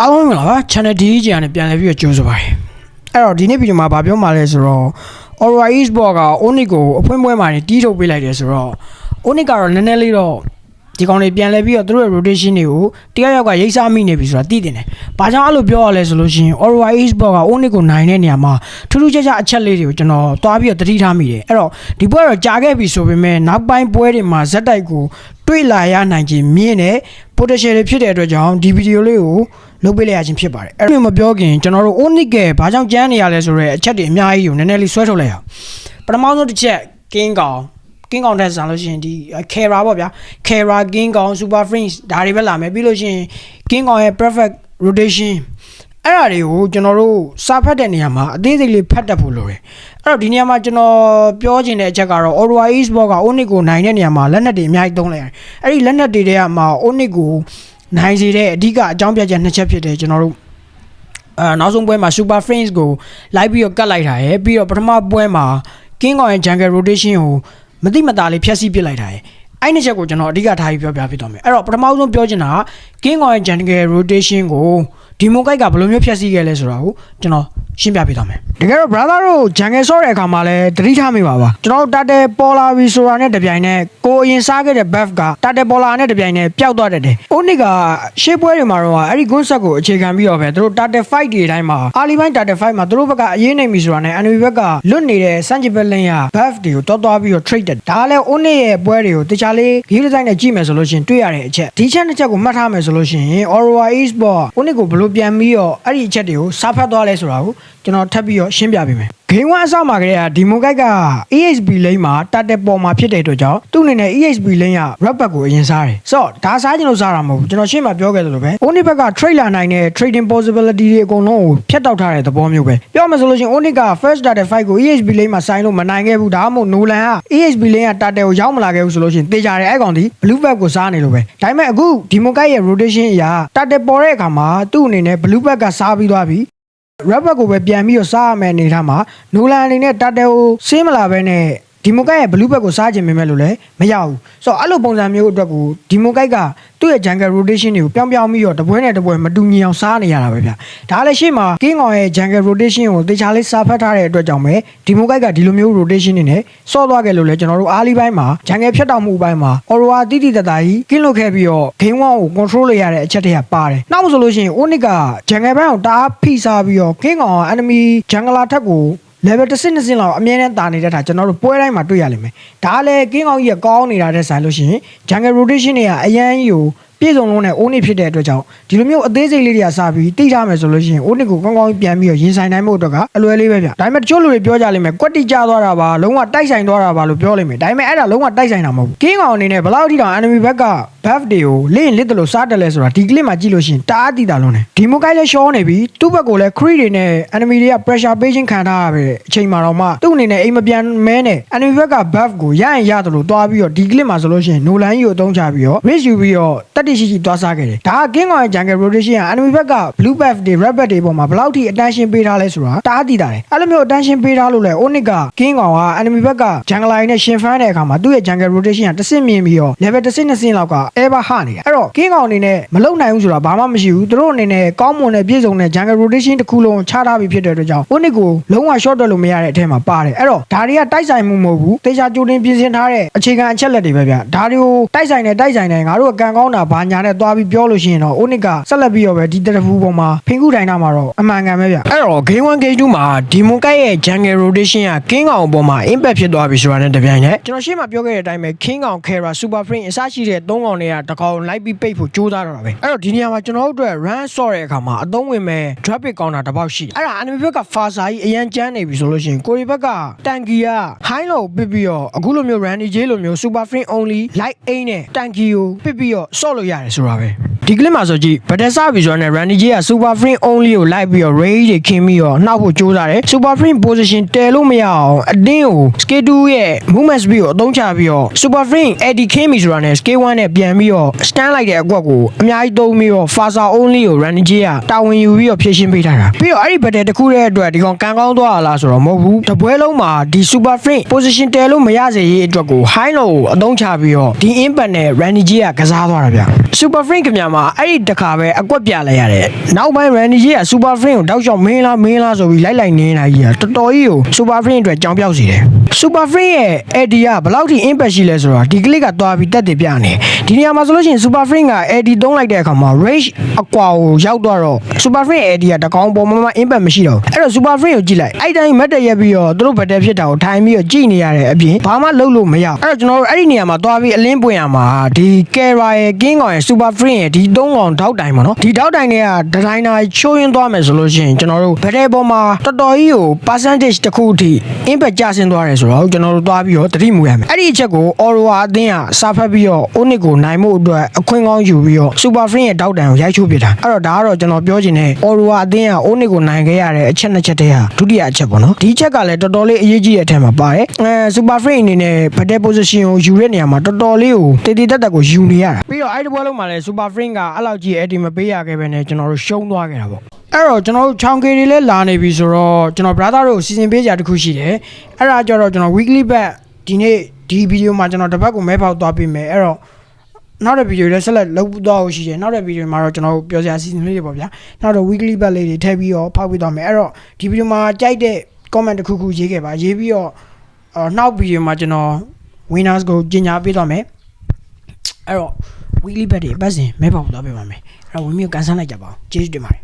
အားလုံးမင်္ဂလာပါ channel DJ ကနေပြန်လည်ပြီးတော့ကြိုးစားပါတယ်အဲ့တော့ဒီနေ့ဗီဒီယိုမှာဗာပြောမှာလဲဆိုတော့ Aura Esport က Onyx ကိုအဖွင့်ပွဲမှာနေတီးထုတ်ပေးလိုက်တယ်ဆိုတော့ Onyx ကတော့နည်းနည်းလေးတော့ ဒီကောင်တွေပြန်လဲပြီးတော့သူတို့ရဲ့ rotation တွေကိုတရားရောက်ကရိတ်စားမိနေပြီဆိုတာသိတင်တယ်။ဘာကြောင့်အဲ့လိုပြောရလဲဆိုလို့ရှိရင် Aura Esport က Onyx ကိုနိုင်တဲ့နေရာမှာထူးထူးခြားခြားအချက်လေးတွေကိုကျွန်တော်တွားပြီးတော့သတိထားမိတယ်။အဲ့တော့ဒီပွဲတော့ကြာခဲ့ပြီဆိုပေမဲ့နောက်ပိုင်းပွဲတွေမှာဇက်တိုက်ကိုတွေ့လာရနိုင်ခြင်းမြင်တဲ့ potential တွေဖြစ်တဲ့အတွက်ကြောင့်ဒီဗီဒီယိုလေးကိုလုပ်ပေးလိုက်ရခြင်းဖြစ်ပါတယ်အဲ့လိုမပြောခင်ကျွန်တော်တို့ Onyx ကဘာကြောင့်ကြမ်းနေရလဲဆိုတော့အချက်တွေအများကြီးကိုနည်းနည်းလေးဆွဲထုတ်လိုက်အောင်ပထမဆုံးတစ်ချက်ကင်းကောင် ကင်းကောင်တက်ဆန်လို့ရှိရင်ဒီ Kera ပေါ့ဗျာ Kera ကင်းကောင် Super Fringe ဒါတွေပဲလာမယ်ပြီးလို့ရှိရင်ကင်းကောင်ရဲ့ perfect rotation အဲ့ဒါတွေကိုကျွန်တော်တို့စာဖတ်တဲ့နေရာမှာအသေးစိတ်လေးဖတ်တတ်ဖို့လိုတယ်အဲ့တော့ဒီနေရာမှာကျွန်တော်ပြောချင်တဲ့အချက်ကတော့ Aurora Esport က Onyx ကိုနိုင်တဲ့နေရာမှာလက်နက်တွေအများကြီးသုံးလိုက်ရတယ်အဲ့ဒီလက်နက်တွေတွေကမှာ Onyx ကိုနိုင်စေတဲ့အဓိကအကြောင်းပြချက်နှစ်ချက်ဖြစ်တယ်ကျွန်တော်တို့အဲနောက်ဆုံးပွဲမှာ Super Frames ကိုလိုက်ပြီးတော့ကတ်လိုက်တာရယ်ပြီးတော့ပထမပွဲမှာ King of Jungle Rotation ကို မတိမတာလေးဖျက်ဆီးပစ်လိုက်တာရယ်အဲ့ဒီချက်ကိုကျွန်တော်အဓိကထားပြီးပြောပြဖြစ်တော့မယ်အဲ့တော့ပထမဆုံးပြောချင်တာက King of Jungle Rotation ကိုဒီမိုကိုက်ကဘယ်လိုမျိုးဖျက်ဆီးခဲ့လဲဆိုတာကိုကျွန်တော် ရှင်းပြပေးတော့မယ်တကယ်တော့ brother တို့ Jungle ဆော့တဲ့အခါမှာလည်းတတိထားမိပါပါကျွန်တော်တို့ Tate Polar ပြီဆိုတာနဲ့တပြိုင်နက်ကိုအရင်စားခဲ့တဲ့ buff က Tate Polar နဲ့တပြိုင်နက်ပျောက်သွားတတ်တယ်။ Onyx ကရှေ့ပွဲတွေမှာတော့အဲ့ဒီ concept ကိုအခြေခံပြီးတော့ပဲသူတို့ Tate fight တွေတိုင်းမှာ early ပိုင်း Tate fight မှာသူတို့ဘက်ကအရေးနေပြီဆိုတာနဲ့ enemy ဘက်ကလွတ်နေတဲ့စန့်ကျင်ဘက်လင်းရ buff တွေကိုတောသွားပြီးတော့ trade တယ်။ဒါကလည်း Onyx ရဲ့ပွဲတွေကိုတခြားလေး view design နဲ့ကြည့်မယ်ဆိုလို့ရှိရင်တွေ့ရတဲ့အချက်။ဒီချက်နှစ်ချက်ကိုမှတ်ထားမယ်ဆိုလို့ရှိရင် Aurora Esport Onyx ကိုဘယ်လိုပြန်ပြီးတော့အဲ့ဒီအချက်တွေကိုစားဖတ်သွားလဲဆိုတာကိုကျွန်တော်ထပ်ပြီးတော့ရှင်းပြပေးမယ်။ Game 1အစမှာကတည်းကဒီမိုကိုက်က EHB lane မှာတတ်တဲ့ပေါ်မှာဖြစ်တဲ့အတွက်ကြောင့်သူ့အနေနဲ့ EHB lane က Rapper ကိုအရင်စားတယ်။ဆိုတော့ဒါစားချင်လို့စားတာမဟုတ်ဘူး။ကျွန်တော်ရှင်းမှာပြောခဲ့သလိုပဲ Oni ဘက်က trade လာနိုင်တဲ့ trading possibility တွေအကုန်လုံးကိုဖျက်တောက်ထားတဲ့သဘောမျိုးပဲ။ပြောမှဆိုလို့ရှိရင် Oni က first data fight ကို EHB lane မှာဆိုင်လို့မနိုင်ခဲ့ဘူး။ဒါမှမဟုတ် Nolan က EHB lane ကတတ်တဲ့ကိုရောက်မလာခဲ့ဘူးဆိုလို့ရှိရင်တေချာတယ်အဲ့ကောင်ဒီ blue back ကိုစားနေလို့ပဲ။ဒါပေမဲ့အခုဒီမိုကိုက်ရဲ့ rotation အရာတတ်တဲ့ပေါ်တဲ့အခါမှာသူ့အနေနဲ့ blue back ကစားပြီးသွားပြီ rapper ကိုပဲပြန်ပြီးတော့စားရမယ်အနေထားမှာနိုလန်အနေနဲ့တာတယ်ကိုစင်းမလာပဲနဲ့ ဒီမိုကက်ရဲ့ blue back ကိုစားခြင်းပဲမဲ့လို့လည်းမရဘူးဆိုတော့အဲ့လိုပုံစံမျိုးအတွက်ကိုဒီမိုကက်ကသူ့ရဲ့ jungle rotation တွေကိုပြောင်းပြောင်းပြီးတော့တပွဲနဲ့တပွဲမတူညီအောင်စားနေရတာပဲဗျဒါလည်းရှေ့မှာ king ကောင်ရဲ့ jungle rotation ကိုတေချာလေးစားဖတ်ထားတဲ့အတွက်ကြောင့်ပဲဒီမိုကက်ကဒီလိုမျိုး rotation နေနဲ့စော့သွားခဲ့လို့လည်းကျွန်တော်တို့အားလီပိုင်းမှာ jungle ဖြတ်တောက်မှုပိုင်းမှာ aurora တိတိတတ်တာကြီးကင်းလွတ်ခဲ့ပြီးတော့ game 1ကို control လုပ်ရတဲ့အချက်တွေကပါတယ်နောက်မဆိုလို့ရှိရင် onyx က jungle ဘက်ကိုတအားဖိစားပြီးတော့ king ကောင်က enemy jungler ထက်ကို level တစ်ဆင့်တစ်ဆင့်လောက်အမြဲတမ်းတာနေတဲ့ထားကျွန်တော်တို့ပွဲတိုင်းမှာတွေ့ရလိမ့်မယ်ဒါကလည်းကင်းကောင်ကြီးကကောင်းနေတာတဲ့ဆိုင်လို့ရှိရင် jungle rotation တွေကအရန်ကြီးကို ပြည့်စုံလုံးနဲ့အိုးနစ်ဖြစ်တဲ့အတွက်ကြောင့်ဒီလိုမျိုးအသေးစိတ်လေးတွေကစပြီးတိထားမယ်ဆိုလို့ရှိရင်အိုးနစ်ကိုကောင်းကောင်းပြန်ပြီးတော့ရင်ဆိုင်နိုင်မှုအတွက်ကအလွယ်လေးပဲဗျဒါပေမဲ့တချို့လူတွေပြောကြလိမ့်မယ်ကွက်တိကျသွားတာပါလုံးဝတိုက်ဆိုင်သွားတာပါလို့ပြောလိမ့်မယ်ဒါပေမဲ့အဲ့ဒါလုံးဝတိုက်ဆိုင်တာမဟုတ်ဘူးကင်းကောင်အနေနဲ့ဘယ်လောက်ထိတောင် enemy ဘက်က buff တွေကိုလင့်လစ်တယ်လို့စားတယ်လဲဆိုတာဒီ clip မှာကြည့်လို့ရှိရင်တအားတည်တာလုံးတယ်ဒီမိုကိုက်လည်းရှောနေပြီသူ့ဘက်ကိုလည်း crit တွေနဲ့ enemy တွေက pressure ပေးခြင်းခံထားရပဲအချိန်မှာတော့မှသူ့အနေနဲ့အိမ်မပြန်မဲနဲ့ enemy ဘက်က buff ကိုရရင်ရတယ်လို့တွားပြီးတော့ဒီ clip မှာဆိုလို့ရှိရင် Nolan ကြီးကိုအသုံးချပြီးတော့ risk ယူပြီးတော့တက်တိရှိရှိတွားစားခဲ့တယ်ဒါက king ကောင်ရဲ့ jungle rotation က enemy ဘက်က blue buff တွေ red buff တွေပေါ်မှာဘယ်လောက်ထိ attention ပေးထားလဲဆိုတာတအားတည်တာတယ်အဲ့လိုမျိုး attention ပေးထားလို့လဲ Onyx က king ကောင်က enemy ဘက်က jungle line နဲ့ရှင်ဖမ်းတဲ့အခါမှာသူ့ရဲ့ jungle rotation ကတစ်ဆင့်မြင်ပြီးတော့ level တစ်ဆင့်နှစ်ဆင့်လောက်က ever ဟနေတာအဲ့တော့ king ကောင်အနေနဲ့မလုံနိုင်ဘူးဆိုတာဘာမှမရှိဘူးသူတို့အနေနဲ့ကောင်းမွန်တဲ့ပြည့်စုံတဲ့ jungle rotation တစ်ခုလုံးချထားပြီးဖြစ်တဲ့အတွက်ကြောင့် Onyx ကိုလုံးဝ short တက်လို့မရတဲ့အထက်မှာပါတယ်အဲ့တော့ဒါတွေကတိုက်ဆိုင်မှုမဟုတ်ဘူးတေချာကြိုတင်ပြင်ဆင်ထားတဲ့အခြေခံအချက်လက်တွေပဲဗျဒါတွေကိုတိုက်ဆိုင်တယ်တိုက်ဆိုင်တယ်ငါတို့ကကံကောင်းတာဘာညာနဲ့သွားပြီးပြောလို့ရှိရင်တော့ Onyx ကဆက်လက်ပြီးတော့ပဲဒီတရဖူပေါ်မှာဖင်ကူတိုင်းတာမှာတော့အမှန်ကန်ပဲဗျအဲ့တော့ game 1 game 2မှာဒီမွန်ကိုက်ရဲ့ jungle rotation က king ကောင်အပေါ်မှာ impact ဖြစ်သွားပြီဆိုတာနဲ့တပြိုင်နက်ကျွန်တော်ရှေ့မှာပြောခဲ့တဲ့အတိုင်းပဲ king ကောင် kera super frame အစရှိတဲ့၃ကောင်တွေကတကောင်လိုက်ပြီးပိတ်ဖို့ကြိုးစားတော့တာပဲအဲ့တော့ဒီနေရာမှာကျွန်တော်တို့အတွက် run ဆော့တဲ့အခါမှာအသုံးဝင်မဲ့ drop pick counter တစ်ပေါက်ရှိတယ်အဲ့ဒါ enemy ဘက်က faster ကြီးအရန်ကျန်းနေပြီဆိုလို့ရှိရင်ကိုရီဘက်က tanky က high low ပစ်ပြီးတော့အခုလိုမျိုး randy j လိုမျိုး super frame only light aim နဲ့ tanky ကိုပစ်ပြီးတော့ဆော့လို့ရတယ်ဆိုတာပဲ ဒီကလစ်မှာဆိုကြည့်ဗတက်ဆာဗီဇွန်နဲ့ Randy J က Super Frame only ကိုလိုက်ပြီးတော့ range တွေခင်းပြီးတော့နှောက်ဖို့ကြိုးစားတယ် Super Frame position တည်လို့မရအောင်အတင်းကို Skate 2ရဲ့ movement speed ကိုအသုံးချပြီးတော့ Super Frame Eddie ခင်းပြီဆိုတာနဲ့ Skate 1နဲ့ပြန်ပြီးတော့ stand လိုက်တဲ့အကွက်ကိုအများကြီးသုံးပြီးတော့ Faster only ကို Randy J ကတာဝန်ယူပြီးတော့ဖြည့်ရှင်းပေးထားတာပြီးတော့အဲ့ဒီဗတက်တစ်ခုရဲ့အတွက်ဒီကောင်ကန်ကောင်းသွားလားဆိုတော့မဟုတ်ဘူးတပွဲလုံးမှာဒီ Super Frame position တည်လို့မရစေရေးအတွက်ကို high low ကိုအသုံးချပြီးတော့ဒီ impact နဲ့ Randy J ကကစားသွားတာဗျ Super Frame ခင်ဗျာမှာအဲ့ဒီတစ်ခါပဲအကွက်ပြလိုက်ရတယ်နောက်ပိုင်း Randy ကြီးက Super Frame ကိုတောက်လျှောက်မင်းလားမင်းလားဆိုပြီးလိုက်လိုက်နေတာကြီးကတော်တော်ကြီးကို Super Frame အတွက်ကြောင်ပြောက်စေတယ် Super Frame ရဲ့ AD ကဘယ်လောက်ထိ impact ရှိလဲဆိုတော့ဒီ click ကသွားပြီးတက်တယ်ပြနေဒီနေရာမှာဆိုလို့ရှိရင် Super Frame က AD သုံးလိုက်တဲ့အခါမှာ range အကွာကိုရောက်တော့တော့ Super Frame AD ကတကောင်ပေါ်မှာမှ impact မရှိတော့ဘူးအဲ့တော့ Super Frame ကိုကြည့်လိုက်အဲ့တိုင်းမတ်တက်ရက်ပြီးတော့သူတို့ဘက်တက်ဖြစ်တာကိုထိုင်ပြီးတော့ကြည့်နေရတဲ့အပြင်ဘာမှလုပ်လို့မရဘူးအဲ့တော့ကျွန်တော်တို့အဲ့ဒီနေရာမှာသွားပြီးအလင်းပွင့်ရမှာဒီ Kera ရဲ့ King ကောင်ရဲ့ Super Frame ရဲ့ဒီသုံးကောင်ထောက်တိုင်ပေါ့နော်ဒီထောက်တိုင်တွေကဒီဇိုင်နာချိုးရင်းသွားမယ်ဆိုလို့ရှိရင်ကျွန်တော်တို့ဘက်တက်ပေါ်မှာတော်တော်ကြီးကို percentage တစ်ခုအထိ impact ကျဆင်းသွားတယ်ဆိုတော့ကျွန်တော်တို့သွားပြီးတော့တတိမူရမယ်အဲ့ဒီအချက်ကို Aurora အသင်းကစာဖတ်ပြီးတော့ Onyx ကိုနိုင်မှုအတွက်အခွင့်ကောင်းယူပြီးတော့ Super Frame ရဲ့ထောက်တိုင်ကိုရိုက်ချိုးပစ်တာအဲ့တော့ဒါကတော့ကျွန်တော်ပြောချင်တဲ့ Aurora အသင်းက Onyx ကိုနိုင်ခဲ့ရတဲ့အချက်နှစ်ချက်တည်းဟာဒုတိယအချက်ပေါ့နော်ဒီချက်ကလည်းတော်တော်လေးအရေးကြီးတဲ့အထက်မှာပါတယ်အဲ Super Frame အနေနဲ့ဘက်တက် position ကိုယူတဲ့နေရာမှာတော်တော်လေးကိုတည်တည်တက်တက်ကိုယူနေရတာပြီးတော့အဲ့ဒီဘွဲလုံးမှာလည်း Super Frame ကအဲ့လောက်ကြီးအဲ့ဒီမပေးရခဲ့ပဲနဲ့ကျွန်တော်တို့ရှုံးသွားခဲ့တာပေါ့အဲ့တော့ကျွန်တော်တို့ချောင်းကေတွေလည်းလာနေပြီဆိုတော့ကျွန်တော် brother တို့စီစဉ်ပေးကြတစ်ခုရှိတယ်အဲ့ဒါကြတော့ကျွန်တော် weekly back ဒီနေ့ဒီဗီဒီယိုမှာကျွန်တော်တစ်ပတ်ကိုမဲဖောက်သွားပေးမယ်အဲ့တော့နောက်တဲ့ဗီဒီယိုလည်းဆက်လက်လုပ်သွားဖို့ရှိတယ်နောက်တဲ့ဗီဒီယိုမှာတော့ကျွန်တော်တို့ပြောစရာအစီအစဉ်လေးတွေပေါ့ဗျာနောက်တော့ weekly back လေးတွေထည့်ပြီးတော့ဖောက်ပေးသွားမယ်အဲ့တော့ဒီဗီဒီယိုမှာကြိုက်တဲ့ comment တစ်ခုခုရေးခဲ့ပါရေးပြီးတော့အော်နောက်ဗီဒီယိုမှာကျွန်တော် winners ကိုကြီးညာပေးသွားမယ်အဲ့တော့ weekly back တွေအပတ်စဉ်မဲဖောက်သွားပေးပါမယ်အဲ့တော့ဝင်မျိုးကန်ဆန်းလိုက်ကြပါဦးကျေးဇူးတင်ပါတယ်